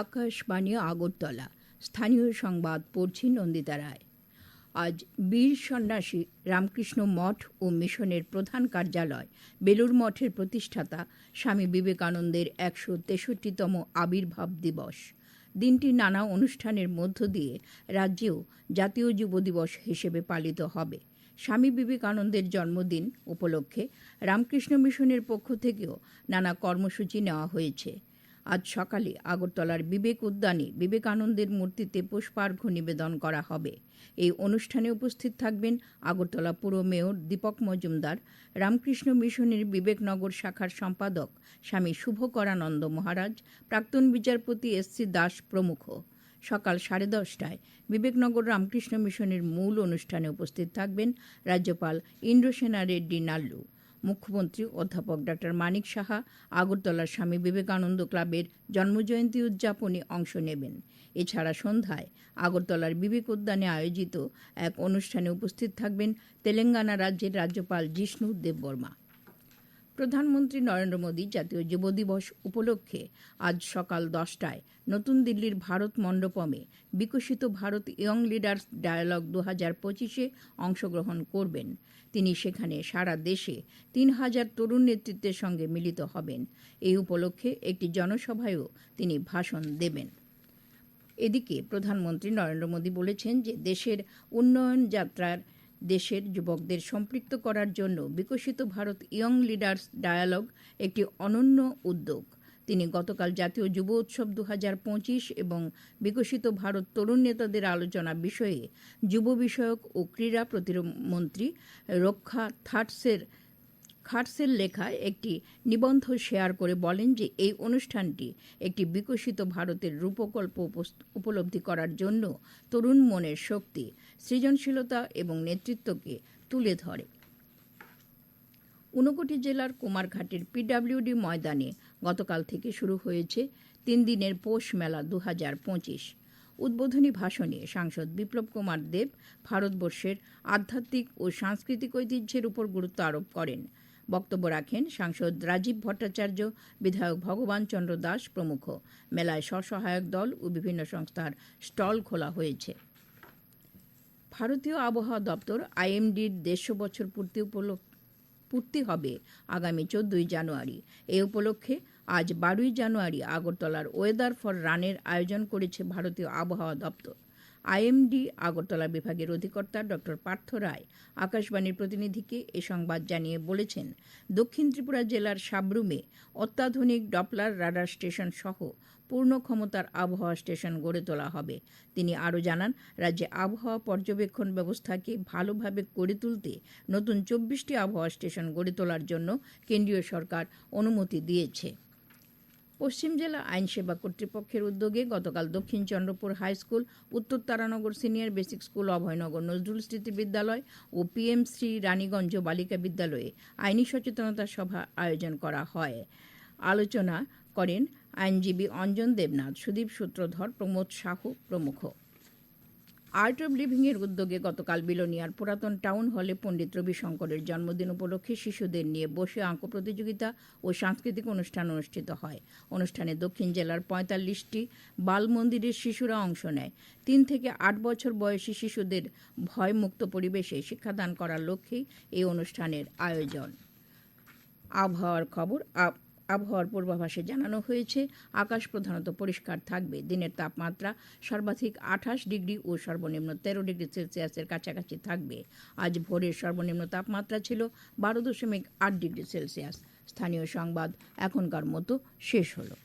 আকাশবাণী আগরতলা। স্থানীয় সংবাদ পড়ছি নন্দিতা রায়। আজ বীর সন্ন্যাসী রামকৃষ্ণ মঠ ও মিশনের প্রধান কার্যালয় বেলুর মঠের প্রতিষ্ঠাতা স্বামী বিবেকানন্দের একশো তেষট্টিতম আবির্ভাব দিবস। দিনটি নানা অনুষ্ঠানের মধ্য দিয়ে রাজ্যেও জাতীয় যুব দিবস হিসেবে পালিত হবে। স্বামী বিবেকানন্দের জন্মদিন উপলক্ষে রামকৃষ্ণ মিশনের পক্ষ থেকেও নানা কর্মসূচি নেওয়া হয়েছে। আজ সকালে আগরতলার বিবেক উদ্যানে বিবেকানন্দের মূর্তিতে পুষ্পার্ঘ্য নিবেদন করা হবে। এই অনুষ্ঠানে উপস্থিত থাকবেন আগরতলা পুর মেয়র দীপক মজুমদার, রামকৃষ্ণ মিশনের বিবেকনগর শাখার সম্পাদক স্বামী শুভকরানন্দ মহারাজ, প্রাক্তন বিচারপতি এস সি দাস প্রমুখ। সকাল সাড়ে দশটায় বিবেকনগর রামকৃষ্ণ মিশনের মূল অনুষ্ঠানে উপস্থিত থাকবেন রাজ্যপাল ইন্দ্রসেনা রেড্ডি নাল্লু। মুখ্যমন্ত্রী অধ্যাপক ডা মানিক সাহা, আগরতলার স্বামী বিবেকানন্দ ক্লাবের জন্মজয়ন্তী উদযাপনে অংশ নেবেন। এছাড়া সন্ধ্যায় আগরতলার বিবেক উদ্যানে আয়োজিত এক অনুষ্ঠানে উপস্থিত থাকবেন তেলেঙ্গানা রাজ্যের রাজ্যপাল জিষ্ণু দেববর্মা। প্রধানমন্ত্রী নরেন্দ্র মোদী জাতীয় যুব দিবস উপলক্ষে আজ সকাল দশটায় নতুন দিল্লির ভারত মণ্ডপমে বিকশিত ভারত ইয়ং লিডার্স ডায়ালগ দু হাজার পঁচিশে অংশগ্রহণ করবেন। তিনি সেখানে সারা দেশে তিন হাজার তরুণ নেতৃত্বের সঙ্গে মিলিত হবেন। এই উপলক্ষে একটি জনসভায়ও তিনি ভাষণ দেবেন। এদিকে প্রধানমন্ত্রী নরেন্দ্র মোদী বলেছেন যে দেশের উন্নয়ন যাত্রার দেশের যুবকদের সম্পৃক্ত করার জন্য বিকশিত ভারত ইয়ং লিডার্স ডায়ালগ একটি অনন্য উদ্যোগ। তিনি গতকাল জাতীয় যুব উৎসব দু হাজার পঁচিশ এবং বিকশিত ভারত তরুণ নেতাদের আলোচনা বিষয়ে যুব বিষয়ক ও ক্রীড়া প্রতিমন্ত্রী রক্ষা থাটসের খাটসের লেখা একটি নিবন্ধ শেয়ার করে বলেন যে এই অনুষ্ঠানটি একটি বিকশিত ভারতের রূপকল্প উপলব্ধি করার জন্য তরুণ মনের শক্তি, সৃজনশীলতা এবং নেতৃত্বকে তুলে ধরে। ঊনকোটি জেলার কুমারঘাটের পিডাব্লিউডি ময়দানে গতকাল থেকে শুরু হয়েছে তিন দিনের পৌষ মেলা দু হাজার পঁচিশ। উদ্বোধনী ভাষণে সাংসদ বিপ্লব কুমার দেব ভারতবর্ষের আধ্যাত্মিক ও সাংস্কৃতিক ঐতিহ্যের উপর গুরুত্ব আরোপ করেন। বক্তব্য রাখেন সাংসদ রাজীব ভট্টাচার্য, বিধায়ক ভগবান চন্দ্র দাস প্রমুখ। মেলায় স্বসহায়ক দল ও বিভিন্ন সংস্থার স্টল খোলা হয়েছে। ভারতীয় আবহাওয়া দপ্তর আইএমডির দেড়শো বছর পূর্তি উপলক্ষে পূর্তি হবে আগামী চোদ্দই জানুয়ারি। এ উপলক্ষে আজ বারোই জানুয়ারি আগরতলার ওয়েদার ফর রানের আয়োজন করেছে ভারতীয় আবহাওয়া দপ্তর। আইএমডি আগরতলা বিভাগের অধিকর্তা ড পার্থ রায় আকাশবাণীর প্রতিনিধিকে এ সংবাদ জানিয়ে বলেছেন, দক্ষিণ ত্রিপুরা জেলার সাবরুমে অত্যাধুনিক ডপলার রাডার স্টেশন সহ পূর্ণ ক্ষমতার আবহাওয়া স্টেশন গড়ে তোলা হবে। তিনি আরও জানান, রাজ্যে আবহাওয়া পর্যবেক্ষণ ব্যবস্থাকে ভালোভাবে গড়ে তুলতে নতুন চব্বিশটি আবহাওয়া স্টেশন গড়ে তোলার জন্য কেন্দ্রীয় সরকার অনুমতি দিয়েছে। পশ্চিম জেলা আইন সেবা কর্তৃপক্ষের উদ্যোগে গতকাল দক্ষিণ Chandrapur high school, Uttar Taranagar senior basic school, Abhaynagar Nazrul Smriti Vidyalaya ও পিএমসি রানীগঞ্জ বালিকা বিদ্যালয়ে আইনি সচেতনতা সভা আয়োজন করা হয়। আলোচনা করেন আইনজীবী অঞ্জন দেবনাথ, সুদীপ সূত্রধর, প্রমোদ সাহু প্রমুখ। আর্ট অব লিভিংয়ের উদ্যোগে গতকাল বিলোনিয়ার পুরাতন টাউন হলে পণ্ডিত রবি শঙ্করের জন্মদিন উপলক্ষে শিশুদের নিয়ে বসে আঁক প্রতিযোগিতা ও সাংস্কৃতিক অনুষ্ঠান অনুষ্ঠিত হয়। অনুষ্ঠানে দক্ষিণ জেলার পঁয়তাল্লিশটি বাল মন্দিরের শিশুরা অংশ নেয়। তিন থেকে আট বছর বয়সী শিশুদের ভয়মুক্ত পরিবেশে শিক্ষাদান করার লক্ষ্যেই এই অনুষ্ঠানের আয়োজন। আবহাওয়ার খবর আবহাওয়ার পূর্বাভাসে জানানো হয়েছে, আকাশ প্রধানত পরিষ্কার থাকবে। দিনের তাপমাত্রা সর্বাধিক আঠাশ ডিগ্রি ও সর্বনিম্ন তেরো ডিগ্রি সেলসিয়াসের কাছাকাছি থাকবে। আজ ভোরের সর্বনিম্ন তাপমাত্রা ছিল বারো দশমিক আট ডিগ্রি সেলসিয়াস। স্থানীয় সংবাদ এখনকার মতো শেষ হলো।